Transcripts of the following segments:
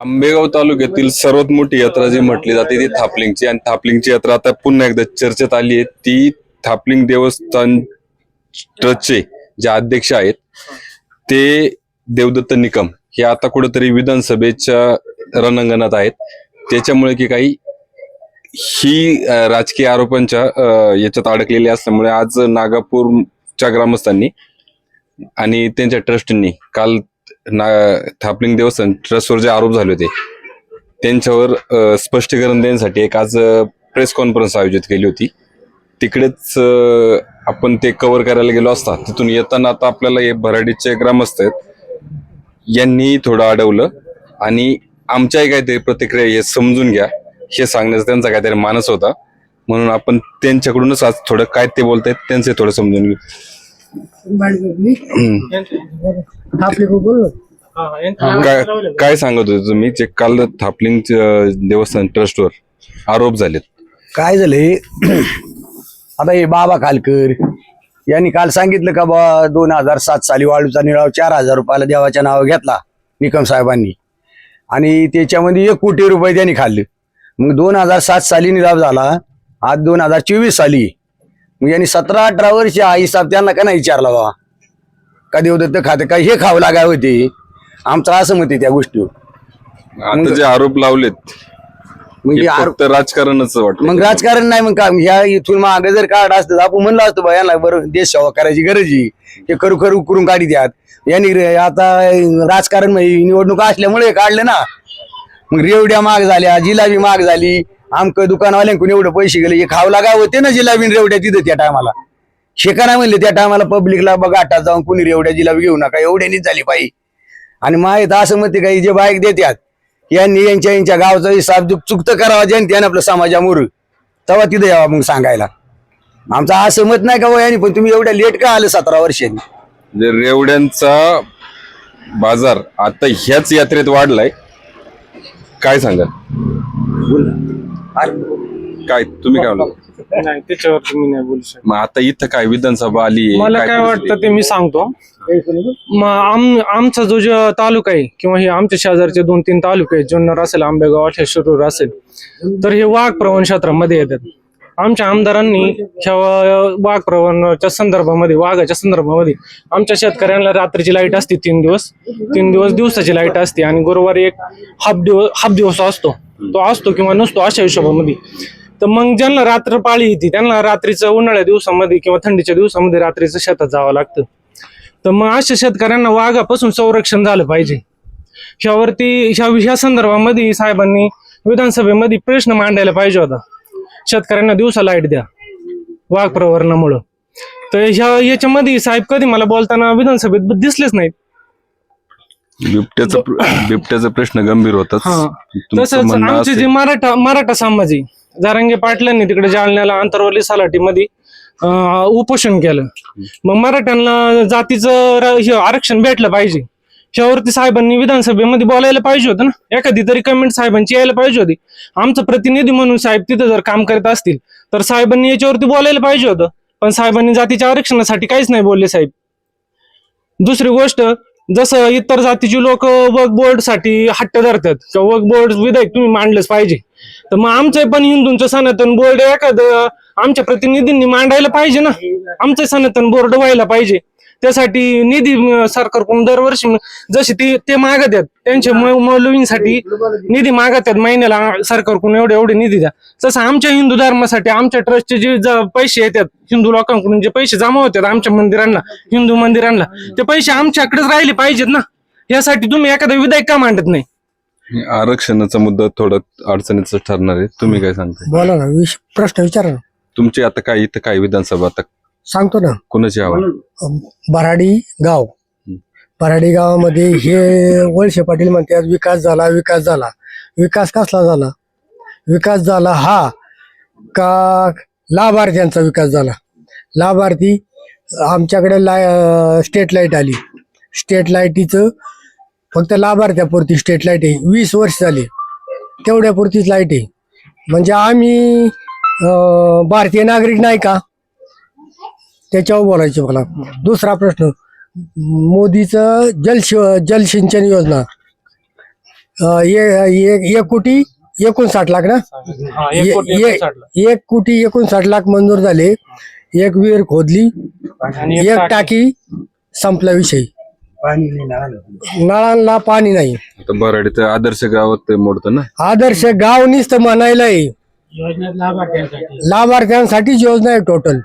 आंबेगाव तालुक्यातील सर्वात मोठी यात्रा जी म्हटली जाते ती थापलिंगची. आणि थापलिंगची यात्रा आता पुन्हा एकदा चर्चेत आली आहे. ती थापलिंग देवस्थान ट्रस्टचे जे अध्यक्ष आहेत ते देवदत्त निकम हे आता कुठेतरी विधानसभेच्या रणांगणात आहेत. त्याच्यामुळे की काही ही राजकीय आरोपांच्या याच्यात अडकलेली असल्यामुळे आज नागापूरच्या ग्रामस्थांनी आणि त्यांच्या ट्रस्टनी काल ना थापलिंग देवस्थान ट्रस्टवर जे आरोप झाले होते त्यांच्यावर स्पष्टीकरण देण्यासाठी एक आज प्रेस कॉन्फरन्स आयोजित केली होती. तिकडेच आपण ते कव्हर करायला गेलो असता तिथून येताना आता आपल्याला हे भराडीचे ग्रामस्थ आहेत यांनी थोडं अडवलं आणि आमच्याही काहीतरी प्रतिक्रिया हे समजून घ्या हे सांगण्याचा त्यांचा काहीतरी मानस होता. म्हणून आपण त्यांच्याकडूनच आज थोडं काय ते बोलतायत त्यांचे थोडं समजून घेऊ. काय काय सांगत होते तुम्ही? जे काल थापलिंग देवस्थान ट्रस्टवर आरोप झालेत. काय झालंय आता हे बाबा खालकर यांनी काल सांगितलं का बा दोन हजार सात साली वाळूचा निळाव चार हजार रुपयाला देवाच्या नाव घेतला निकम साहेबांनी. आणि त्याच्यामध्ये एक कोटी रुपये त्यांनी खाल्ले. मग दोन हजार सात साली निलाव झाला आज दोन हजार चोवीस साली मग यांनी सतरा अठरा वर्ष हा हिसाब त्यांना का नाही विचारला बा का देवदत्त खाते काय हे खावं लागाय होते आमचं असं मत त्या गोष्टीवर. आता जे आरोप लावलेत मग आरोप राजकारणच वाटतं मग राजकारण नाही मग का ह्या इथून माग जर काढ असतं तर आपण म्हणलं असतं बा यांना बरं देश सेवा करायची गरज आहे. हे करू करू करून काढी द्यात. यांनी आता राजकारण म्हणजे निवडणुका असल्यामुळे काढले ना. मग रेवड्या माग झाल्या जिलाबी माग झाली. आमक दुकानवाल्यांकडून एवढे पैसे गेले हे खावं लागा होते ना जिलाबी रेवड्या तिथं त्या टायमाला शेका नाही म्हणले त्या टायमाला पब्लिकला बघा आटात जाऊन कुणी रेवड्या जिलाबी घेऊ नका एवढ्यानीच झाली पाहिजे आणि माहीत असं म्हणते काही जे बाईक देतात यांनी यांच्या यांच्या गावचा हिसाब चुकतं करावा जनतेने आपलं समाजामुळे तेव्हा तिथं यावा मग सांगायला. आमचं असं मत नाही का यांनी पण तुम्ही एवढ्या लेट का आलं सतरा वर्षांनी? रेवड्यांचा बाजार आता ह्याच यात्रेत वाढलाय काय सांगाल? काय तुम्ही काय म्हणला नाही त्याच्यावर तुम्ही नाही बोलू शकत. मग आता इथं काय विधानसभा आली मला काय वाटतं ते मी सांगतो. आम आमचा जो जो तालुका आहे किंवा हे आमच्या शेजारचे दोन तीन तालुके आहेत जुन्नर असेल आंबेगाव असेल शिरूर असेल तर हे वाघ प्रवण क्षेत्रामध्ये येतात. आमच्या आमदारांनी ह्या वाघ प्रवणच्या संदर्भामध्ये वाघाच्या संदर्भामध्ये आमच्या शेतकऱ्यांना रात्रीची लाइट असते तीन दिवस. तीन दिवस दिवसाची लाइट असते आणि गुरुवारी एक हाफ दिवस हाफ दिवस असतो. तो असतो किंवा नसतो अशा हिशोबामध्ये. तर मग ज्यांना रात्र पाळी येते त्यांना रात्रीचं उन्हाळ्या दिवसामध्ये किंवा थंडीच्या दिवसामध्ये रात्रीचं शेतात जावं लागतं. तर मग अशा शेतकऱ्यांना वाघापासून संरक्षण झालं पाहिजे. ह्यावरती ह्या ह्या संदर्भामध्ये साहेबांनी विधानसभेमध्ये प्रश्न मांडायला पाहिजे होता. शेतकऱ्यांना दिवसा लाइट द्या वाघ प्रवर्णामुळं. तर ह्या याच्यामध्ये साहेब कधी मला बोलताना विधानसभेत दिसलेच नाहीत. बिबट्याचा बिबट्याचा प्रश्न गंभीर हा. तुमचं तसंच आमचे जे मराठा मराठा समाज आहे जारंगे पाटलांनी तिकडे जालन्याला आंतरवली सालाटीमध्ये अं, उपोषण केलं. मग मराठ्यांना जातीचं आरक्षण भेटलं पाहिजे. ह्यावरती साहेबांनी विधानसभेमध्ये बोलायला पाहिजे होतं ना. एखादी तरी कमेंट साहेबांची यायला पाहिजे होती. आमचं प्रतिनिधी म्हणून साहेब तिथं जर काम करत असतील तर साहेबांनी याच्यावरती बोलायला पाहिजे होतं. पण साहेबांनी जातीच्या आरक्षणासाठी काहीच नाही बोलले साहेब. दुसरी गोष्ट जसं इतर जातीची लोक वर्क बोर्डसाठी हट्ट धरतात. किंवा वर्क बोर्ड विधेयक तुम्ही मांडलंच पाहिजे. तर मग आमचं पण हिंदूंचं सनातन बोर्ड एखादं. आमच्या प्रतिनिधींनी मांडायला पाहिजे ना. आमचं सनातन बोर्ड व्हायला पाहिजे. त्यासाठी निधी सरकारकडून दरवर्षी जसे ते ते मागत आहेत त्यांच्या मौलवींसाठी निधी मागत आहेत महिन्याला सरकारकडून एवढे एवढे निधी द्या. तसं आमच्या हिंदू धर्मासाठी आमच्या ट्रस्टचे जे ज- पैसे येतात हिंदू लोकांकडून जे पैसे जमा होतात आमच्या मंदिरांना हिंदू मंदिरांना ते पैसे आमच्याकडेच राहिले पाहिजेत ना. यासाठी तुम्ही एखादं विधेयक का मांडत नाही? आरक्षणाचा मुद्दा थोडं अडचणीचा ठरणार आहे. तुम्ही काय सांगताय? बोला ना विश- प्रश्न विचारा ना. तुमची आता काय इथं काय विधानसभा आता सांगतो ना. कोणाची हवा? अं, बराडी गाव. बराडी गावामध्ये हे वळसे पाटील म्हणतात विकास झाला विकास झाला. विकास कसला झाला? विकास झाला हा का लाभार्थ्यांचा विकास झाला? लाभार्थी आमच्याकडे लाय स्टेट लाइट आली. स्टेट लाईटीचं फक्त लाभार्थ्यापुरती स्टेट लाइट आहे. वीस वर्ष झाली. तेवढ्यापुरतीच लाइट आहे. म्हणजे आम्ही अं, भारतीय नागरिक नाही का? त्याच्यावर बोलायचं मला. दुसरा प्रश्न मोदीचं जल जलसिंचन योजना. एक एक कोटी एकोणसाठ लाख ना? हा, एक कोटी एकोणसाठ लाख. मंजूर झाले. एक विहीर खोदली. आणि एक टाकी. संपला विषय. नळांना पाणी नाही. आता बराडी तर आदर्श गावात ते मोडतं ना? आदर्श गाव नुसतं म्हणायला लाभार्थ्यांसाठीच योजना आहे टोटल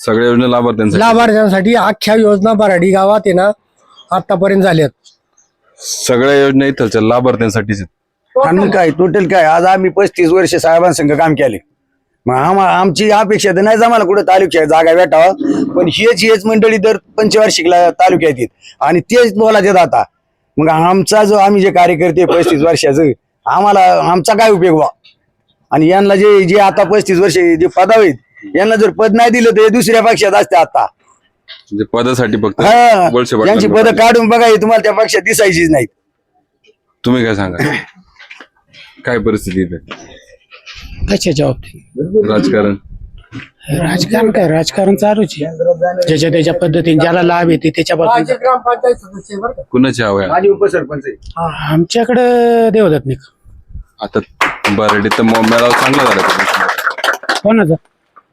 सगळ्या योजना लाभार्थ्यांसाठी. लाभार्थ्यांसाठी अख्ख्या योजना बराडी गावात आहे ना आतापर्यंत झाल्यात. सगळ्या योजना इथलच्या लाभार्थ्यांसाठीच आहेत. आणि काय टोटल काय आज आम्ही पस्तीस वर्ष साहेबांसंग काम केले. मग आमची अपेक्षा तर नाही जमाला कुठं तालुक्यात जागा भेटावा. पण हेच हेच मंडळी दर पंचवार्षिकला तालुक्यात येत. आणि तेच बोला देत आता. मग आमचा जो आम्ही जे कार्यकर्ते पस्तीस वर्षाचं आम्हाला आमचा काय उपयोग व्हा आणि यांना जे जे आता पस्तीस वर्ष जे पदावेत यांना जर पद नाही दिलं तर हे दुसऱ्या पक्षात असते आता. म्हणजे पदासाठी फक्त हा वळसे यांची पद काढून बघा हे तुम्हाला त्या पक्षात दिसायचीच नाहीत. तुम्ही काय सांगा? काय परिस्थिती इथे कशाच्या बाबतीत? राजकारण. राजकारण काय? राजकारण चालूच आहे. ज्याच्या त्याच्या पद्धतीने ज्याला लाभ येते त्याच्या बाबतीत बरं? कुणाची हवं आहे? माझे उपसरपंच आहे. आमच्याकडे देवदत्त निक आता बराडी तर मग मेळावा चांगला झाला. कोणाचा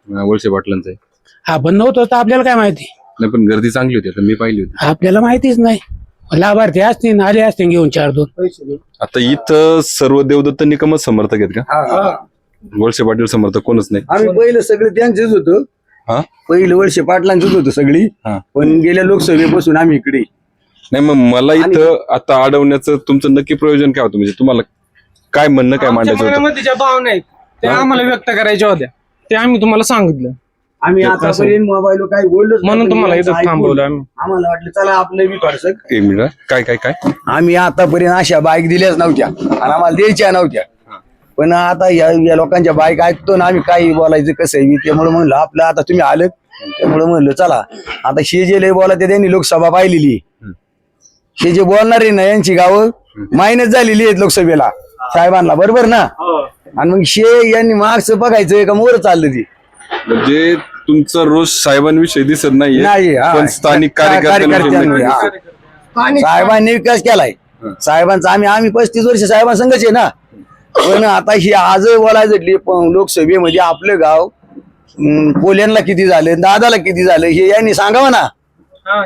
वळसे पाटलांचा आहे. आपण नव्हतो तर आपल्याला काय माहिती? नाही पण गर्दी चांगली होती आता मी पाहिली होती. आपल्याला माहितीच नाही. लाभार्थी असतील आले असतील घेऊन चार दोन. आता इथं सर्व देवदत्त निकमच समर्थक आहेत का? वळसे पाटील समर्थक कोणच नाही. आम्ही पहिलं सगळे त्यांचेच होतो. हा? पहिलं वर्ष पाटलांचंच होतं सगळी. हा. पण गेल्या लोकसभेपासून आम्ही इकडे. नाही मग मला इथं आता अडवण्याचं तुमचं नक्की प्रयोजन काय होतं? म्हणजे तुम्हाला काय म्हणणं काय आमच्या मांडायचं होतं? मनामध्ये ज्या भावना आहेत त्या आम्हाला व्यक्त करायच्या होत्या. ते आम्ही तुम्हाला सांगितलं. आम्ही आतापर्यंत मोबाईल काही बोललो म्हणून तुम्हाला इथं थांबवलं आम्ही. आम्हाला वाटलं चला आपलं बी थोडस. एक मिनिट हा. काय काय काय? आम्ही आतापर्यंत अशा बाईक दिल्याच नव्हत्या आणि आम्हाला द्यायच्या नव्हत्या. पण आता या या लोकांच्या बाईक ऐकतो ना आम्ही काही बोलायचं कसं आहे त्यामुळे म्हणलं आपलं आता तुम्ही आलं त्यामुळे म्हणलं चला. आता हे जे लय बोला ते त्यांनी लोकसभा पाहिलेली. आहे. हे जे बोलणार आहे ना यांची गावं मायनस झालेली आहेत लोकसभेला. साहेबांना बरोबर ना? आणि मग शे यांनी मार्क्स बघायचं का मोर चाललं ती म्हणजे तुमचा रोज साहेबांविषयी दिसत नाहीये नाही हा. पण स्थानिक कार्यकर्त्यांविषयी कार्यकर्त्यांमुळे, नक्की हा. दिसतं. साहेबांनी विकास केलाय साहेबांचा आम्ही आम्ही पस्तीस वर्ष साहेबांसंगच आहे ना पण आता ही आज बोलायचं पण लोकसभेमध्ये आपलं गाव पोल्यांना किती झालं दादाला किती झालं हे यांनी सांगावं ना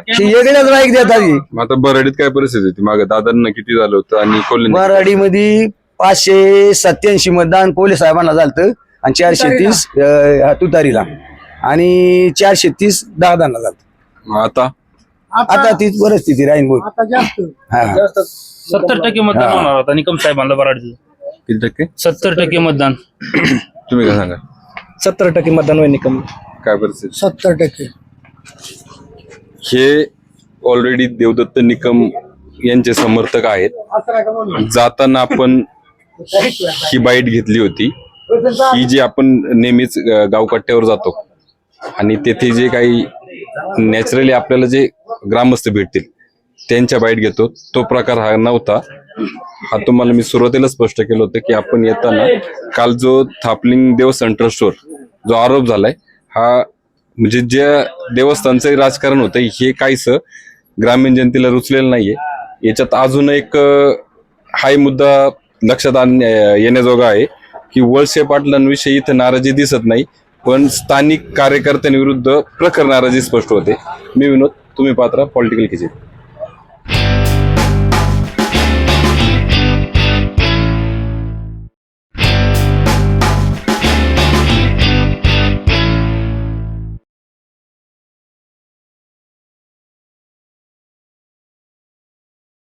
हे वेगळ्याच बाईक देतात. मग आता बराडीत काय परिस्थिती होती मागे दादांना किती झालं होतं आणि कोल्हे मराठीमध्ये पाचशे सत्याऐंशी मतदान कोले साहेबांना झालं आणि चारशे तीस अं, तुतारीला. आणि चारशे तीस दादांना झालं आता? आता तीच परिस्थिती राहीन बोल आता जास्त. हा. सत्तर टक्के मतदान होणार होता निकम साहेबांना बराडचं. किती टक्के? सत्तर टक्के मतदान. तुम्ही काय सांगा? सत्तर टक्के मतदान होईल निकम. काय परिस्थिती? सत्तर टक्के. हे ऑलरेडी देवदत्त निकम यांचे समर्थक आहेत. जाताना आपण ही बाईट घेतली होती. ही जी आपण नेहमीच गावकट्ट्यावर जातो आणि तेथे जे काही नॅचरली आपल्याला जे ग्रामस्थ भेटतील त्यांच्या बाईट घेतो. तो प्रकार हा नव्हता. हा तुम्हाला मी सुरुवातीला स्पष्ट केलं होतं की आपण येताना काल जो थापलिंग देवस्थान ट्रस्टवर जो आरोप झालाय हा म्हणजे ज्या देवस्थानचं राजकारण होतं हे काहीच ग्रामीण जनतेला रुचलेलं नाहीये. याच्यात अजून एक हाय मुद्दा लक्षात आण येण्याजोगा आहे की वळसे पाटलांविषयी इथं नाराजी दिसत नाही पण स्थानिक कार्यकर्त्यांविरुद्ध प्रखर नाराजी स्पष्ट होते. मी विनोद तुम्ही पात्रा पॉलिटिकल खिचित